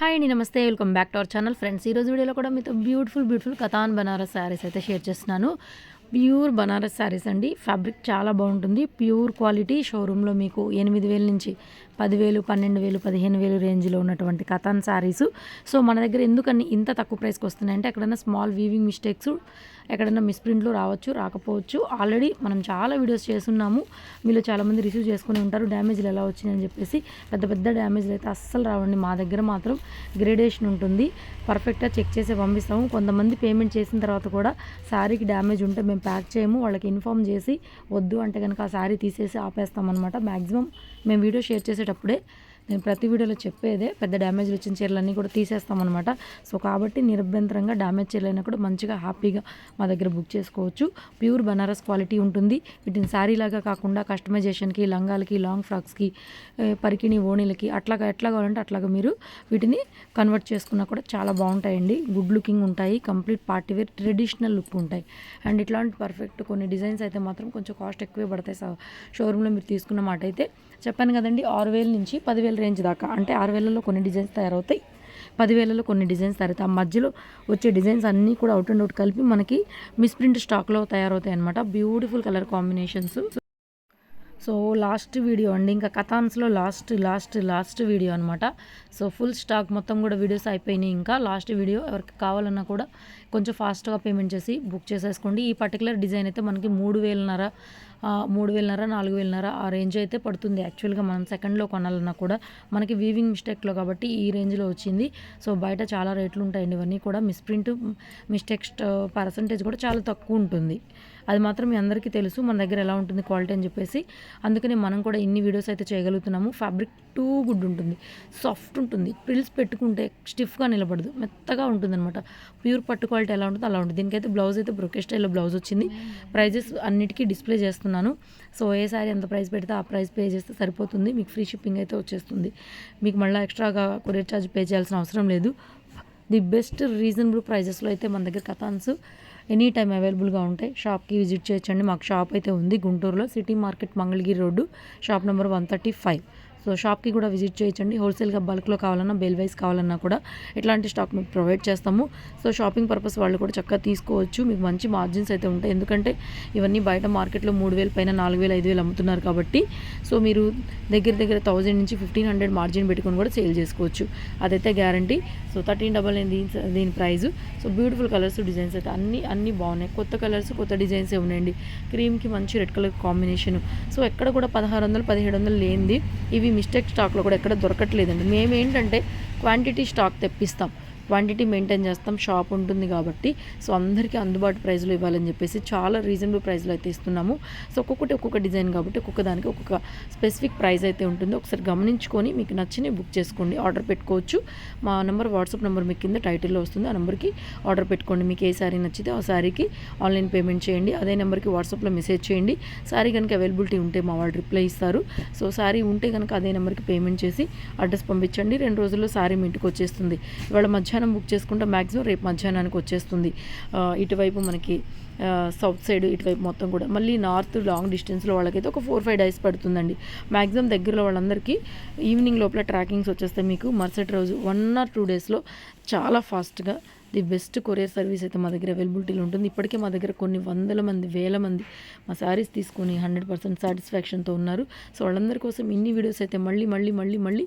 Hi అండి నమస్తే welcome back to our channel friends ఈరోజు వీడియోలో కూడా మీతో బ్యూటిఫుల్ బ్యూటిఫుల్ కథాన్ బనారస్ శారీస్ అయితే షేర్ చేస్తున్నాను. ప్యూర్ బనారస్ శారీస్ అండి. ఫ్యాబ్రిక్ చాలా బాగుంటుంది. ప్యూర్ క్వాలిటీ షోరూంలో మీకు ఎనిమిది వేల నుంచి పదివేలు పన్నెండు వేలు పదిహేను వేలు రేంజ్లో ఉన్నటువంటి కథాన్ శారీస్ సో మన దగ్గర ఎందుకని ఇంత తక్కువ ప్రైస్కి వస్తున్నాయంటే ఎక్కడైనా స్మాల్ వీవింగ్ మిస్టేక్స్ ఎక్కడైనా మిస్ప్రింట్లు రావచ్చు రాకపోవచ్చు. ఆల్రెడీ మనం చాలా వీడియోస్ చేస్తున్నాము. మీలో చాలామంది రిసీవ్ చేసుకుని ఉంటారు. డ్యామేజ్లు ఎలా వచ్చినాయని చెప్పేసి పెద్ద పెద్ద డ్యామేజ్లు అయితే అస్సలు రావండి. మా దగ్గర మాత్రం గ్రేడేషన్ ఉంటుంది. పర్ఫెక్ట్గా చెక్ చేసి పంపిస్తాము. కొంతమంది పేమెంట్ చేసిన తర్వాత కూడా శారీకి డ్యామేజ్ ఉంటే మేము ప్యాక్ చేయము. వాళ్ళకి ఇన్ఫామ్ చేసి వద్దు అంటే కనుక ఆ శారీ తీసేసి ఆపేస్తాం అనమాట మ్యాక్సిమం మేము వీడియో షేర్ చేసేటప్పుడే నేను ప్రతి వీడియోలో చెప్పేదే పెద్ద డ్యామేజ్లు వచ్చిన చీరలన్నీ కూడా తీసేస్తామన్నమాట. సో కాబట్టి నిరభ్యంతరంగా డ్యామేజ్ చీరలైనా కూడా మంచిగా హ్యాపీగా మా దగ్గర బుక్ చేసుకోవచ్చు. ప్యూర్ బనారస్ క్వాలిటీ ఉంటుంది. వీటిని సారీ లాగా కాకుండా కస్టమైజేషన్కి లంగాలకి లాంగ్ ఫ్రాక్స్కి పరికిణి ఓణీలకి అట్లాగా ఎట్లా కావాలంటే అట్లాగా మీరు వీటిని కన్వర్ట్ చేసుకున్నా కూడా చాలా బాగుంటాయండి. గుడ్ లుకింగ్ ఉంటాయి. Complete party wear traditional look ఉంటాయి. అండ్ ఇట్లాంటి పర్ఫెక్ట్ కొన్ని డిజైన్స్ అయితే మాత్రం కొంచెం కాస్ట్ ఎక్కువే పడతాయి. షోరూంలో మీరు తీసుకున్న మాట అయితే చెప్పాను కదండి ఆరు వేల నుంచి పదివేల రేంజ్ దాకా అంటే ఆరు వేలలో కొన్ని డిజైన్స్ తయారవుతాయి పదివేలలో కొన్ని డిజైన్స్ తయారవుతాయి. ఆ మధ్యలో వచ్చే డిజైన్స్ అన్నీ కూడా అవుట్ అండ్ అవుట్ కలిపి మనకి మిస్ప్రింట్ స్టాక్లో తయారవుతాయి అనమాట beautiful colour combinations so last video అండి. ఇంకా కథాన్స్లో లాస్ట్ లాస్ట్ లాస్ట్ వీడియో అనమాట సో ఫుల్ స్టాక్ మొత్తం కూడా వీడియోస్ అయిపోయినాయి. ఇంకా లాస్ట్ వీడియో ఎవరికి కావాలన్నా కూడా కొంచెం ఫాస్ట్గా పేమెంట్ చేసి బుక్ చేసేసుకోండి. ఈ పర్టికులర్ డిజైన్ అయితే మనకి మూడు వేలన్నర మూడు వేలన్నర నాలుగు వేలన్నర ఆ రేంజ్ అయితే పడుతుంది. యాక్చువల్గా మనం సెకండ్లో కొనాలన్నా కూడా మనకి వీవింగ్ మిస్టేక్లో కాబట్టి ఈ రేంజ్లో వచ్చింది. సో బయట చాలా రేట్లు ఉంటాయండి ఇవన్నీ కూడా. మిస్ప్రింట్ మిస్టేక్స్ పర్సంటేజ్ కూడా చాలా తక్కువ ఉంటుంది. అది మాత్రం మీ అందరికీ తెలుసు. మన దగ్గర ఎలా ఉంటుంది క్వాలిటీ అని చెప్పేసి. అందుకని మనం కూడా ఇన్ని వీడియోస్ అయితే చేయగలుగుతున్నాము. ఫ్యాబ్రిక్ టూ గుడ్ ఉంటుంది. సాఫ్ట్ ఉంటుంది. ప్రిల్స్ పెట్టుకుంటే స్టిఫ్గా నిలబడదు. మెత్తగా ఉంటుంది అనమాట ప్యూర్ పట్టు క్వాలిటీ ఎలా ఉంటుందో అలా ఉంటుంది. దీనికైతే బ్లౌజ్ అయితే బ్రొకే స్టైల్లో బ్లౌజ్ వచ్చింది. ప్రైజెస్ అన్నిటికీ డిస్ప్లే చేస్తున్నాను. సో ఏ సారీ ఎంత ప్రైస్ పెడితే ఆ ప్రైస్ పే చేస్తే సరిపోతుంది. మీకు ఫ్రీ షిప్పింగ్ అయితే వచ్చేస్తుంది. మీకు మళ్ళీ ఎక్స్ట్రాగా కొరియర్ ఛార్జ్ పే చేయాల్సిన అవసరం లేదు. ది బెస్ట్ రీజనబుల్ ప్రైజెస్లో అయితే మన దగ్గర కథాన్స్ ఎనీ టైం అవైలబుల్గా ఉంటాయి. షాప్కి విజిట్ చేయొచ్చండి. మాకు షాప్ అయితే ఉంది గుంటూరులో. City market Mangalagiri road. Shop number one thirty five. So షాప్కి కూడా విజిట్ చేయొచ్చండి. హోల్సేల్గా బల్క్లో కావాలన్నా బెల్వైస్ కావాలన్నా కూడా ఇట్లాంటి స్టాక్ మీకు ప్రొవైడ్ చేస్తాము. సో షాపింగ్ పర్పస్ వాళ్ళు కూడా చక్కగా తీసుకోవచ్చు. మీకు మంచి మార్జిన్స్ అయితే ఉంటాయి. ఎందుకంటే ఇవన్నీ బయట మార్కెట్లో మూడు వేల పైన నాలుగు వేలు ఐదు వేలు అమ్ముతున్నారు కాబట్టి సో మీరు దగ్గర దగ్గర థౌజండ్ నుంచి ఫిఫ్టీన్ హండ్రెడ్ మార్జిన్ పెట్టుకొని కూడా సేల్ చేసుకోవచ్చు. అదైతే guarantee so thirteen double nine దీని దీని price so beautiful colours designs అయితే అన్ని అన్నీ బాగున్నాయి. కొత్త కలర్స్ కొత్త డిజైన్సే ఉన్నాయండి. క్రీమ్కి మంచి రెడ్ కలర్ కాంబినేషన్ సో ఎక్కడ కూడా పదహారు వందలు పదిహేడు వందలు లేనిది. ఇవి మిస్టేక్ స్టాక్లో కూడా ఎక్కడ దొరకట్లేదండి. మేమేంటంటే క్వాంటిటీ స్టాక్ తెప్పిస్తాం. క్వాంటిటీ మెయింటైన్ చేస్తాం షాప్ ఉంటుంది కాబట్టి. సో అందరికీ అందుబాటు ప్రైస్లో ఇవ్వాలని చెప్పేసి చాలా రీజనబుల్ ప్రైస్లో అయితే ఇస్తున్నాము. సో ఒక్కొక్కటి ఒక్కొక్క డిజైన్ కాబట్టి ఒక్కొక్క దానికి ఒక్కొక్క స్పెసిఫిక్ ప్రైస్ అయితే ఉంటుంది. ఒకసారి గమనించుకొని మీకు నచ్చినవి బుక్ చేసుకోండి. ఆర్డర్ పెట్టుకోవచ్చు. మా నెంబర్ వాట్సాప్ నెంబర్ మీకు కింద టైటిల్లో వస్తుంది. ఆ నెంబర్కి ఆర్డర్ పెట్టుకోండి. మీకు ఏ శారీ నచ్చితే ఆ శారీకి ఆన్లైన్ పేమెంట్ చేయండి. అదే నెంబర్కి వాట్సాప్లో మెసేజ్ చేయండి. శారీ కనుక అవైలబిలిటీ ఉంటే మా వాళ్ళు రిప్లై ఇస్తారు. సో శారీ ఉంటే కనుక అదే నెంబర్కి పేమెంట్ చేసి అడ్రస్ పంపించండి. రెండు రోజుల్లో శారీ మీ ఇంటికి వచ్చేస్తుంది. ఇవాళ మధ్యాహ్నం బుక్ చేసుకుంటే మ్యాక్సిమం రేపు మధ్యాహ్నానికి వచ్చేస్తుంది. ఇటువైపు మనకి సౌత్ సైడ్ ఇటువైపు మొత్తం కూడా. మళ్ళీ నార్త్ లాంగ్ డిస్టెన్స్లో వాళ్ళకైతే ఒక ఫోర్ ఫైవ్ డేస్ పడుతుందండి. మ్యాక్సిమం దగ్గరలో వాళ్ళందరికీ ఈవినింగ్ లోపల ట్రాకింగ్స్ వచ్చేస్తే మీకు. మరుసటి రోజు వన్ ఆర్ టూ డేస్లో చాలా ఫాస్ట్గా ది బెస్ట్ కొరియర్ సర్వీస్ అయితే మా దగ్గర అవైలబిలిటీలో ఉంటుంది. ఇప్పటికే మా దగ్గర కొన్ని వందల మంది వేల మంది మా శారీస్ తీసుకొని హండ్రెడ్ పర్సెంట్ సాటిస్ఫాక్షన్తో ఉన్నారు. సో వాళ్ళందరి కోసం ఇన్ని వీడియోస్ అయితే మళ్ళీ మళ్ళీ మళ్ళీ మళ్ళీ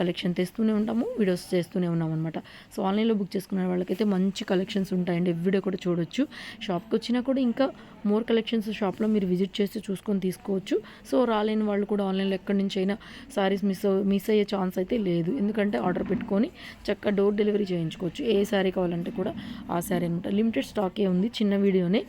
కలెక్షన్ తెస్తూనే ఉంటాము వీడియోస్ చేస్తూనే ఉన్నాం అనమాట సో ఆన్లైన్లో బుక్ చేసుకునే వాళ్ళకైతే మంచి కలెక్షన్స్ ఉంటాయండి. ఎవ్రీడే కూడా చూడొచ్చు. షాప్కి వచ్చినా కూడా ఇంకా మోర్ కలెక్షన్స్ షాప్లో మీరు విజిట్ చేసి చూసుకొని తీసుకోవచ్చు. సో రాలేని వాళ్ళు కూడా ఆన్లైన్లో ఎక్కడి నుంచి అయినా సారీస్ మిస్ మిస్ అయ్యే ఛాన్స్ అయితే లేదు. ఎందుకంటే ఆర్డర్ పెట్టుకొని చక్కగా డోర్ డెలివరీ చేయించుకోవచ్చు. ఏ శారీ కావాలంటే కూడా ఆ శారీ అనమాట లిమిటెడ్ స్టాకే ఉంది చిన్న వీడియోనే.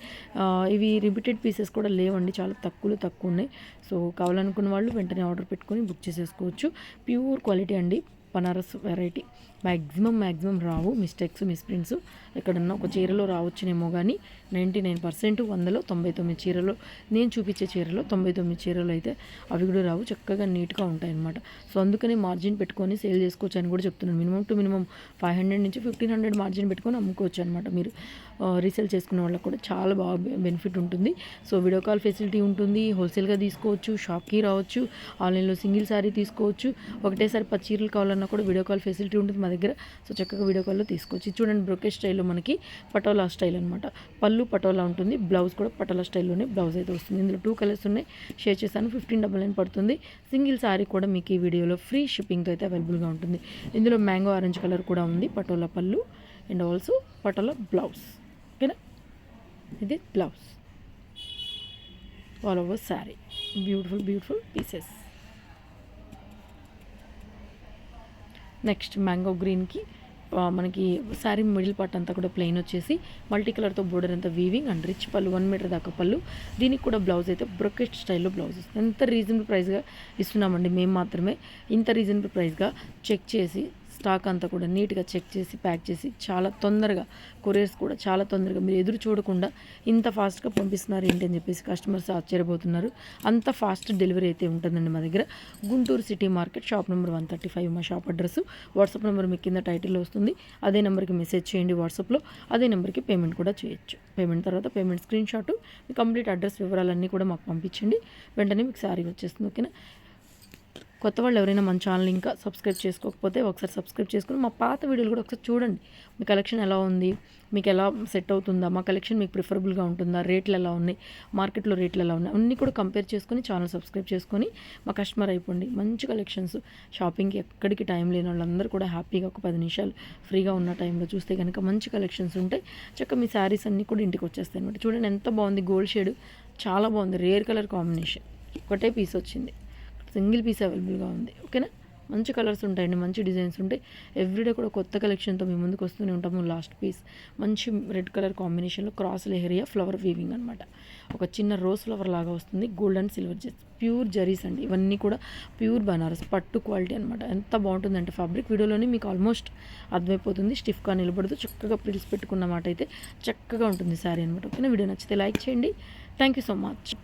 ఇవి రిపీటెడ్ పీసెస్ కూడా లేవండి చాలా తక్కువలో తక్కువ ఉన్నాయి. సో కావాలనుకున్న వాళ్ళు వెంటనే ఆర్డర్ పెట్టుకొని బుక్ చేసేసుకోవచ్చు. ప్యూర్ క్వాలిటీ అండి. బనారస్ వెరైటీ మ్యాక్సిమం మ్యాక్సిమం రావు. మిస్టేక్స్ మిస్ప్రింట్స్ ఎక్కడన్నా ఒక చీరలో రావచ్చునేమో కానీ నైంటీ నైన్ పర్సెంట్ వందలో తొంభై తొమ్మిది చీరలో నేను చూపించే చీరలో తొంభై తొమ్మిది చీరలు అయితే అవి కూడా రావు. చక్కగా నీట్గా ఉంటాయి అనమాట సో అందుకని మార్జిన్ పెట్టుకొని సేల్ చేసుకోవచ్చు అని కూడా చెప్తున్నాను. Minimum to minimum five hundred నుంచి ఫిఫ్టీన్ హండ్రెడ్ మార్జిన్ పెట్టుకొని అమ్ముకోవచ్చు అనమాట మీరు. రీసేల్ చేసుకునే వాళ్ళకి కూడా చాలా బాగా బెనిఫిట్ ఉంటుంది. సో వీడియో కాల్ ఫెసిలిటీ ఉంటుంది. హోల్సేల్గా తీసుకోవచ్చు షాప్కి రావచ్చు ఆన్లైన్లో సింగిల్ శారీ తీసుకోవచ్చు. ఒకటేసారి పది చీరలు కావాలన్నా కూడా వీడియో కాల్ ఫెసిలిటీ ఉంటుంది మా దగ్గర. సో చక్కగా వీడియో కాల్లో తీసుకోవచ్చు. చూడండి బ్రొకే స్టైల్లో మనకి పటోలా స్టైల్ అనమాట పళ్ళు పటోలా ఉంటుంది. బ్లౌజ్ కూడా పటోలా స్టైల్లోనే బ్లౌజ్ అయితే వస్తుంది. ఇందులో టూ కలర్స్ ఉన్నాయి. షేర్ చేశాను. ఫిఫ్టీన్ డబల్ నైన్ పడుతుంది. సింగిల్ సారీ కూడా మీకు ఈ వీడియోలో ఫ్రీ షిప్పింగ్తో అయితే అవైలబుల్గా ఉంటుంది. ఇందులో మ్యాంగో ఆరెంజ్ కలర్ కూడా ఉంది. పటోలా పళ్ళు. అండ్ ఆల్సో పటోలా బ్లౌజ్ ఇది blouse all over sari beautiful beautiful pieces next mango గ్రీన్కి మనకి శారీ మిడిల్ పార్ట్ అంతా కూడా ప్లెయిన్ వచ్చేసి మల్టీ కలర్తో బోర్డర్ అంతా వీవింగ్ అండ్ రిచ్ పళ్ళు వన్ మీటర్ దాకా పళ్ళు. దీనికి కూడా బ్లౌజ్ అయితే బ్రొకెట్ స్టైల్లో బ్లౌజ్ ఎంత రీజనబుల్ ప్రైస్గా ఇస్తున్నామండి మేము మాత్రమే. ఇంత రీజనబుల్ ప్రైస్గా చెక్ చేసి స్టాక్ అంతా కూడా నీట్గా చెక్ చేసి ప్యాక్ చేసి చాలా తొందరగా కొరియర్స్ కూడా చాలా తొందరగా మీరు ఎదురు చూడకుండా ఇంత ఫాస్ట్గా పంపిస్తున్నారు ఏంటి అని చెప్పేసి కస్టమర్స్ ఆశ్చర్యపోతున్నారు. అంత ఫాస్ట్ డెలివరీ అయితే ఉంటుందండి మా దగ్గర. Guntur city market shop number one thirty five మా షాప్ అడ్రస్. వాట్సాప్ నెంబర్ మీ కింద టైటిల్లో వస్తుంది. అదే నెంబర్కి మెసేజ్ చేయండి వాట్సాప్లో. అదే నెంబర్కి పేమెంట్ కూడా చేయొచ్చు. పేమెంట్ తర్వాత పేమెంట్ స్క్రీన్ షాట్ మీ కంప్లీట్ అడ్రస్ వివరాలన్నీ కూడా మాకు పంపించండి. వెంటనే మీకు శారీ వచ్చేస్తుంది ఓకేనా? కొత్త వాళ్ళు ఎవరైనా మన ఛానల్ ఇంకా సబ్స్క్రైబ్ చేసుకోకపోతే ఒకసారి సబ్స్క్రైబ్ చేసుకుని మా పాత వీడియోలు కూడా ఒకసారి చూడండి. మీ కలెక్షన్ ఎలా ఉంది? మీకు ఎలా సెట్ అవుతుందా? మా కలెక్షన్ మీకు ప్రిఫరబుల్గా ఉంటుందా? రేట్లు ఎలా ఉన్నాయి? మార్కెట్లో రేట్లు ఎలా ఉన్నాయి? అన్నీ కూడా కంపేర్ చేసుకొని ఛానల్ సబ్స్క్రైబ్ చేసుకొని మా కస్టమర్ అయిపోండి. మంచి కలెక్షన్స్. షాపింగ్కి ఎక్కడికి టైం లేని వాళ్ళందరూ కూడా హ్యాపీగా ఒక పది నిమిషాలు ఫ్రీగా ఉన్న టైంలో చూస్తే కనుక మంచి కలెక్షన్స్ ఉంటాయి. చక్కగా మీ శారీస్ అన్నీ కూడా ఇంటికి వచ్చేస్తాయి అనమాట చూడండి ఎంత బాగుంది. గోల్డ్ షేడ్ చాలా బాగుంది. Rare colour combination. ఒకటే పీస్ వచ్చింది. సింగిల్ పీస్ అవైలబుల్గా ఉంది. ఓకేనా? మంచి కలర్స్ ఉంటాయండి మంచి డిజైన్స్ ఉంటాయి. ఎవ్రీడే కూడా కొత్త కలెక్షన్తో మేము ముందుకు వస్తూనే ఉంటాము లాస్ట్ పీస్ మంచి రెడ్ కలర్ కాంబినేషన్లో క్రాస్ లెహరియా ఫ్లవర్ వీవింగ్ అనమాట ఒక చిన్న రోజ్ ఫ్లవర్ లాగా వస్తుంది గోల్డ్ అండ్ సిల్వర్ జెస్ ప్యూర్ జరీస్ అండి. ఇవన్నీ కూడా ప్యూర్ బనారస్ పట్టు క్వాలిటీ అనమాట ఎంత బాగుంటుందంటే ఫ్యాబ్రిక్ వీడియోలోనే మీకు ఆల్మోస్ట్ అర్థమైపోతుంది. స్టిఫ్గా నిలబడుతూ చక్కగా ప్రిల్స్ పెట్టుకున్న మాట అయితే చక్కగా ఉంటుంది శారీ అనమాట ఓకేనా? వీడియో నచ్చితే లైక్ చేయండి. Thank you so much